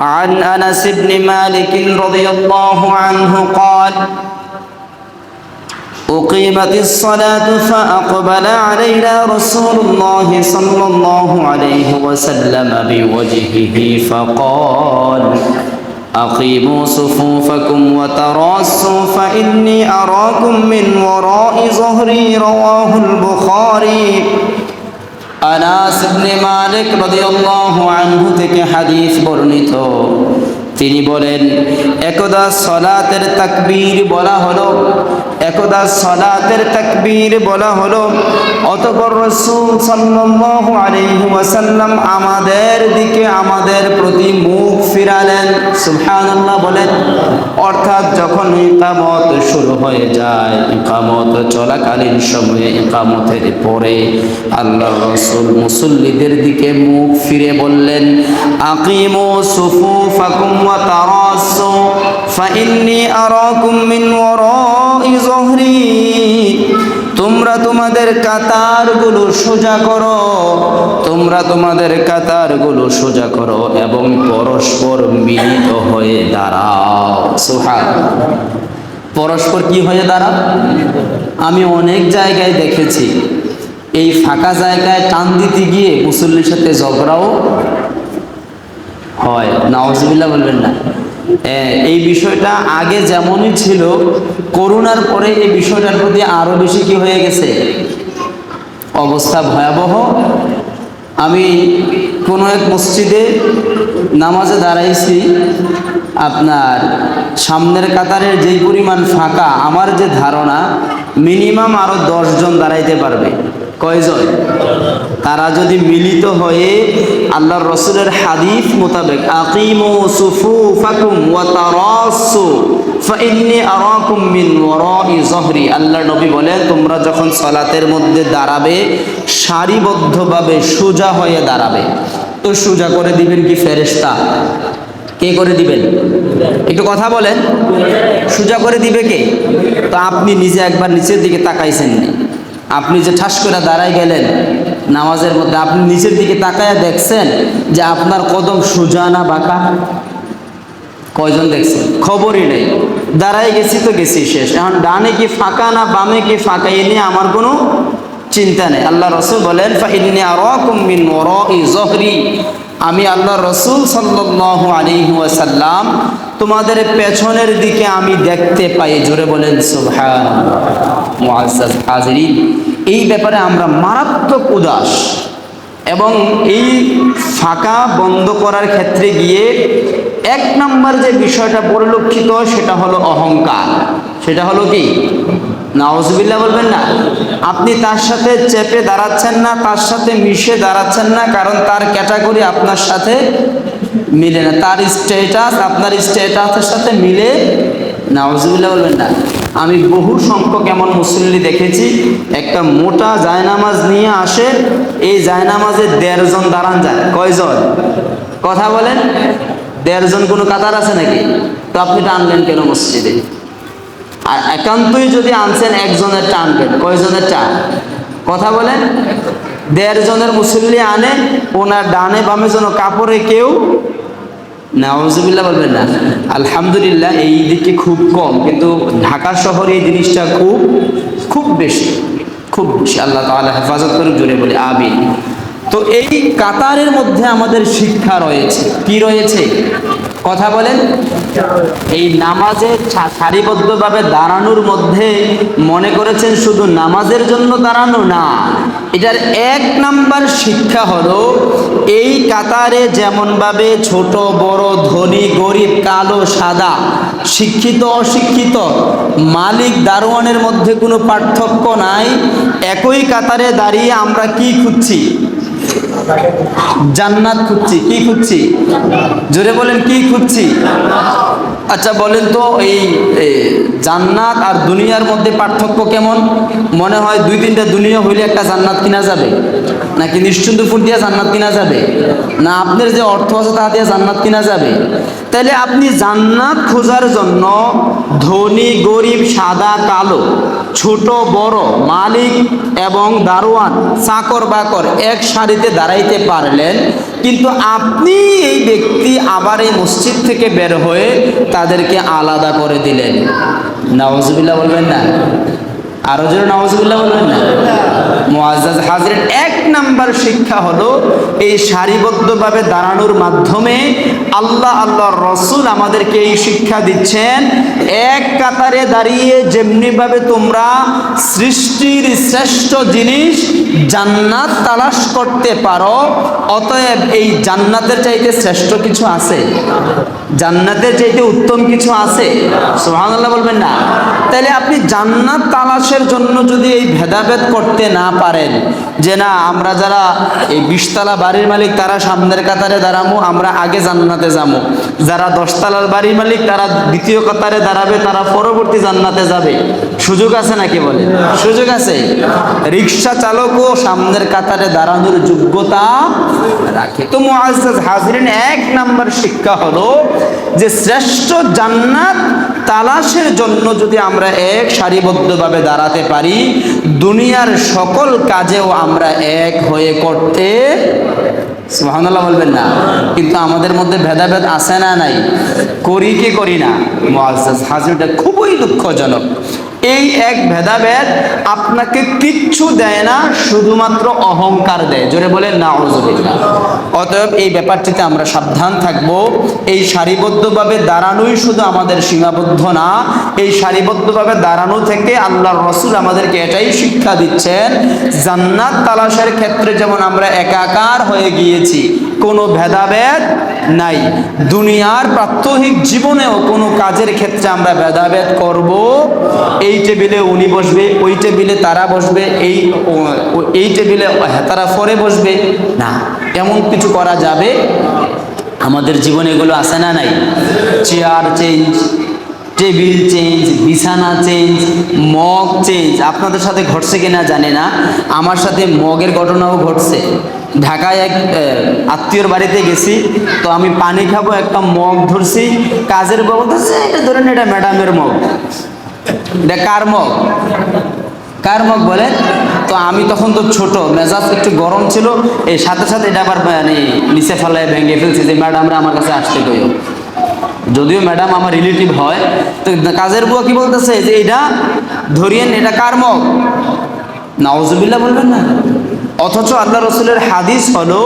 عن أنس بن مالك رضي الله عنه قال أقيمت الصلاة فأقبل علينا رسول الله صلى الله عليه وسلم بوجهه فقال أقيموا صفوفكم وتراصوا فإني أراكم من وراء ظهري رواه البخاري. আনাস ইবনে মালিক রাদিয়াল্লাহু আনহু থেকে হাদিস বর্ণিত। তিনি বলেন, একদা সলাতের তাকবীর বলা হলো একদা সলাতের তাকবীর বলা হলো, অতঃপর রাসূল সাল্লাল্লাহু আলাইহি ওয়াসাল্লাম আমাদের দিকে আমাদের প্রতি মুখ ফিরালেন, সুবহানাল্লাহ বলেন। অর্থাৎ যখন ইকামত শুরু হয়ে যায়, ইকামত চলাকালীন সময়ে, ইকামতের পরে আল্লাহ রসুল মুসল্লিদের দিকে মুখ ফিরে বললেন, আকিমু সুফুফাকুম ওয়া তারাসু ফাইন্নি আরাকুম মিন ওয়ারাই তোমরা তোমাদের কাতারগুলো সোজা করো। তোমরা তোমাদের কাতারগুলো সোজা করো এবং পরস্পর মিলিত হয়ে দাঁড়াও। সুহান পরস্পর কি হয়ে দাঁড়াও? আমি অনেক জায়গায় দেখেছি। এই ফাঁকা জায়গায় টান দিতে গিয়ে মুসল্লির সাথে ঝগড়াও হয়। না নাওজবিল্লা বলবেন না। এই বিষয়টা আগে যেমনই ছিল, করোনার পরে এই বিষয়টার প্রতি আরও বেশি কি হয়ে গেছে? অবস্থা ভয়াবহ। আমি কোনো এক মসজিদে নামাজে দাঁড়াইছি, আপনার সামনের কাতারের যেই পরিমাণ ফাঁকা, আমার যে ধারণা মিনিমাম আরও দশজন দাঁড়াইতে পারবে। কয়জন? তারা যদি মিলিত হয়ে আল্লাহর রসুলের হাদিফ মোতাবেক, আকিমু সুফু ফাকুম ওয়া তারাসু ফাইন্নি আরাকুম মিন ওয়ারাই যহরি। আল্লাহর নবী বলে তোমরা যখন সালাতের মধ্যে দাঁড়াবে, সারিবদ্ধভাবে সোজা হয়ে দাঁড়াবে। তো সোজা করে দিবেন কি ফেরেশতা? কে করে দিবেন? একটু কথা বলেন। সোজা করে দিবে কে? তো আপনি নিজে একবার নিচের দিকে তাকাইছেন না। আপনি যে ঠাস করে দাঁড়াই গেলেন নামাজের মধ্যে, আপনি নিচের দিকে তাকায় দেখছেন যে আপনার কদম সোজা না বাঁকা? কয়জন দেখছেন? খবরই নেই। দাঁড়াই গেছি তো গেছি শেষ। এখন ডানে কি ফাঁকা না বামে কি ফাঁকা? এ নিয়ে আমার কোনো চিন্তা নেই। আল্লাহ রসুল বলেন আমি আল্লাহ রসুল সাল্লাল্লাহু আলাইহি ওয়াসাল্লাম তোমাদের পেছনের দিকে আমি দেখতে পাই। জোরে বলেন হাজিরিন। এই ব্যাপারে আমরা মারাত্মক উদাস এবং এই ফাঁকা বন্ধ করার ক্ষেত্রে গিয়ে এক নম্বর যে বিষয়টা পরিলক্ষিত, সেটা হলো অহংকার। সেটা হলো কি? নাওজবিল্লা বলবেন না। আপনি তার সাথে চেপে দাঁড়াচ্ছেন না, তার সাথে মিশে দাঁড়াচ্ছেন না, কারণ তার ক্যাটাগরি আপনার সাথে মিলে না। তার স্টেটাস আপনার স্টেটাসের সাথে মিলে নাওজবিল্লা বলবেন না। আমি বহু সংখ্যক এমন মুসল্লি দেখেছি, একটা মোটা জায়নামাজ নিয়ে আসে, এই জায়নামাজে দেড়জন দাঁড়ান যায়। কয়জন? কথা বলেন। দেড়জন কোনো কাতার আছে নাকি? তো আপনি টানলেন কেন মসজিদে? আর একান্তই যদি আনছেন, একজনের টানবেন কয়জনের টান? কথা বলেন। দেড় জনের মুসল্লি আনে ওনার ডানে বামে যেন কাপড়ে কেউ নাওজবিল্লা বলবেন না। আলহামদুলিল্লাহ, এই দিকে খুব কম, কিন্তু ঢাকা শহরে এই জিনিসটা খুব খুব বেশি খুব বেশি। আল্লাহ তাআলা হেফাজত করুক, জোরে বলি, আমিন। তো এই কাতারের মধ্যে আমাদের শিক্ষা রয়েছে। কি রয়েছে? কথা বলেন। এই নামাজে সারিবদ্ধভাবে দাঁড়ানোর মধ্যে মনে করেছেন শুধু নামাজের জন্য দাঁড়ানো না, এটার এক নাম্বার শিক্ষা হলো এই কাতারে যেমনভাবে ছোট, বড়, ধনী, গরিব, কালো, সাদা, শিক্ষিত, অশিক্ষিত, মালিক, দারোয়ানের মধ্যে কোনো পার্থক্য নাই, একই কাতারে দাঁড়িয়ে আমরা কি খুঁজছি? জান্নাত খুঁজছি, কি খুঁজছি? জোরে বলেন, কি খুঁজছি? আচ্ছা বলেন তো, এই জান্নাত আর দুনিয়ার মধ্যে পার্থক্য কেমন? মনে হয় দুই তিনটা দুনিয়া হইলে একটা জান্নাত কিনা যাবে। নাকি নিশ্চন্দপুর দিয়ে জান্নাত কিনা যাবে? না, আপনার যে অর্থ আছে তা দিয়ে জান্নাত কিনা যাবে। তাহলে আপনি জান্নাত খোঁজার জন্য ধনী, গরিব, সাদা, কালো, ছোট, বড়, মালিক এবং দারোয়ান চাকর বাকর এক সারিতে দাঁড়াইতে পারলেন। কিন্তু আপনি এই ব্যক্তি আবার এই মসজিদ থেকে বের হয়ে তাদেরকে আলাদা করে দিলেন। নওয়াজবিল্লাহ বলবেন না? আরও জোরে নওয়াজবিল্লাহ বলবেন না? মুআজ্জাজ হাজরের এক নাম্বার শিক্ষা হলো এই সারিবদ্ধভাবে দাঁড়ানোর মাধ্যমে আল্লাহ আল্লাহর রসুল আমাদেরকে এই শিক্ষা দিচ্ছেন। এক কাতারে দাঁড়িয়ে যেমনিভাবে তোমরা সৃষ্টির শ্রেষ্ঠ জিনিস জান্নাত তালাশ করতে পারো, অতএব এই জান্নাতের চাইতে শ্রেষ্ঠ কিছু আছে। জান্নাতের চাইতে উত্তম কিছু আছে। সুবহানাল্লাহ বলবেন না। তাহলে আপনি জান্নাত তালাশের জন্য যদি এই ভেদাভেদ করতে না পারেন, যে না, আমরা যারা এই বিশতলা বাড়ির মালিক, তারা সামনের কাতারে দাঁড়াবো আমরা আগে জান্নাতে যাব যারা দশতলার বাড়ির মালিক, তারা দ্বিতীয় কাতারে দাঁড়াবে, তারা পরবর্তী জান্নাতে যাবে। সুযোগ আছে নাকি বলে সুযোগ আছে। রিক্সা চালকও সামনের কাতারে দাঁড়ানোর যোগ্যতা রাখে। তো মুআজ্জাজ হাজরিন, এক নাম্বার শিক্ষা হলো যে শ্রেষ্ঠ জান্নাত তালাশের জন্য যদি আমরা এক সারিবদ্ধভাবে দাঁড়াতে পারি, দুনিয়ার সকল কাজেও আমরা এক হয়ে করতে সুহানাল্লাহ বলবেন না। কিন্তু আমাদের মধ্যে ভেদাভেদ আছে না নাই? করি কি করি না? হাজিরটা খুবই দুঃখজনক। এই এক ভেদাভেদ আপনাকে কিচ্ছু দেয় না, শুধুমাত্র অহংকার দেয়। জোরে বলে না অতএব এই ব্যাপারটিতে আমরা সাবধান থাকব। এই সারিবদ্ধভাবে দাঁড়ানোই শুধু আমাদের সীমাবদ্ধ না, এই সারিবদ্ধভাবে দাঁড়ানো থেকে আল্লাহর রসুল আমাদেরকে এটাই শিক্ষা দিচ্ছেন, জান্নাত তালাশের ক্ষেত্রে যেমন আমরা একাকার হয়ে গিয়েছি, কোনো ভেদাভেদ নাই। দুনিয়ার প্রাত্যহিক জীবনেও কোনো কাজের ক্ষেত্রে আমরা ভেদাভেদ করব। এই টেবিলে উনি বসবে, ওই টেবিলে তারা বসবে, এই এই টেবিলে তারা ফরে বসবে। না, এমন কিছু করা যাবে? আমাদের জীবনে এগুলো আসে না নাই? চেয়ার চেঞ্জ, টেবিল চেঞ্জ, বিছানা চেঞ্জ, মগ চেঞ্জ। আপনাদের সাথে ঘটছে কিনা জানে না। আমার সাথে মগের ঘটনাও ঘটছে। ঢাকায় এক আত্মীয়র বাড়িতে গেছি। তো আমি পানি খাব, একটা মগ ধরছি। কাজের বাবু বলতেছে এটা ধরেন এটা ম্যাডামের মগ। এটা কার মগ? কার মগ বলে? তো আমি তখন তো ছোট, মেজাজ একটু গরম ছিল। এই সাথে সাথে এটা আবার মানে নিচে ফেলায় ভেঙে ফেলছে যে, ম্যাডামরা আমার কাছে আসতে কইও। যদিও ম্যাডাম আমার রিলেটিভ হয়, তো কাজের বুয়া কি বলতেছে? যে এটা ধরিয়েন, এটা কার মগ? নাওজুবিল্লাহ বলবেন না। অথচ আল্লাহ রসুলের হাদিস হলো,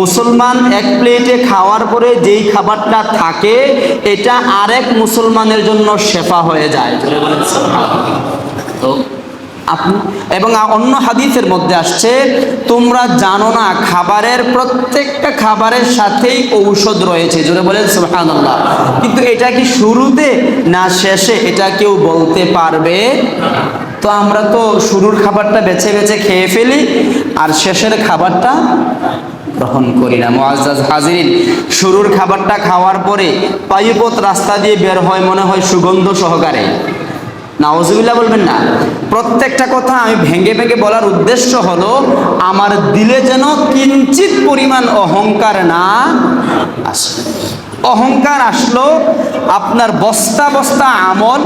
মুসলমান এক প্লেটে খাওয়ার পরে যেই খাবারটা থাকে, এটা আরেক মুসলমানের জন্য শেফা হয়ে যায়। তো আপনি এবং অন্য হাদিসের মধ্যে আসছে, তোমরা জানো না খাবারের প্রত্যেকটা খাবারের সাথেই ঔষধ রয়েছে। জোরে বলেন, সুবহানাল্লাহ। কিন্তু এটা কি শুরুতে না শেষে? এটা কেউ বলতে পারবে? তো আমরা তো শুরুর খাবারটা বেছে বেছে খেয়ে ফেলি, আর শেষের খাবারটা গ্রহণ করি না। মুআজ্জাজ হাজিরিন, শুরুর খাবারটা খাওয়ার পরে পায়ুপথ রাস্তা দিয়ে বের হয়, মনে হয় সুগন্ধ সহকারে। নাওজুবিল্লাহ বলবেন না। প্রত্যেকটা কথা আমি ভেঙে ভেঙে বলার উদ্দেশ্য হলো, আমার দিলে যেন কিঞ্চিত পরিমাণ অহংকার না আসে। অহংকার আসলো, আপনার বস্তা বস্তা আমল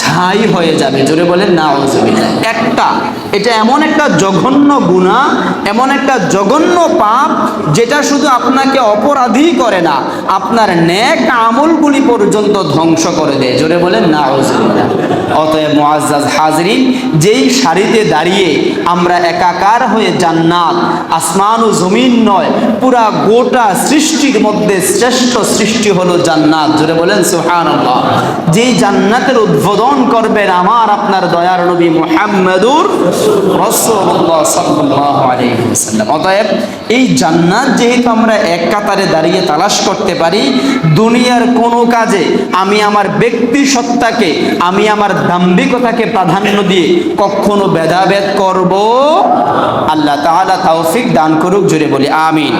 ছাই হয়ে যাবে। জোরে বলেন না একটা, এটা এমন একটা জঘন্য গুণা এমন একটা জঘন্য পাপ, যেটা শুধু আপনাকে অপরাধী করে না, আপনার ন্যাক আমলগুলি পর্যন্ত ধ্বংস করে দেয়। জোরে বলেন না অতএব মুআজ্জাজ হাজরিন, যেই সারিতে দাঁড়িয়ে আমরা একাকার হয়ে জান্নাত, আসমান ও জমিন নয়, পুরা গোটা সৃষ্টির মধ্যে শ্রেষ্ঠ সৃষ্টি হলো জান্নাত। জুড়ে বলেন সুবহানাল্লাহ। যেই জান্নাতের উদ্বোধন করবেন আমার, আপনার দয়ার নবী মুহাম্মদুর ওয়াসাল্লাম। অতএব এই জান্নাত যেহেতু আমরা এক কাতারে দাঁড়িয়ে তালাশ করতে পারি, দুনিয়ার কোনো কাজে আমি আমার ব্যক্তি সত্তাকে, আমি আমার দাম্ভিকতাকে প্রাধান্য দিয়ে কখনো ভেদাভেদ করব? আল্লাহ তাহলে তাওফিক দান করুক জুড়ে বলি আমিন।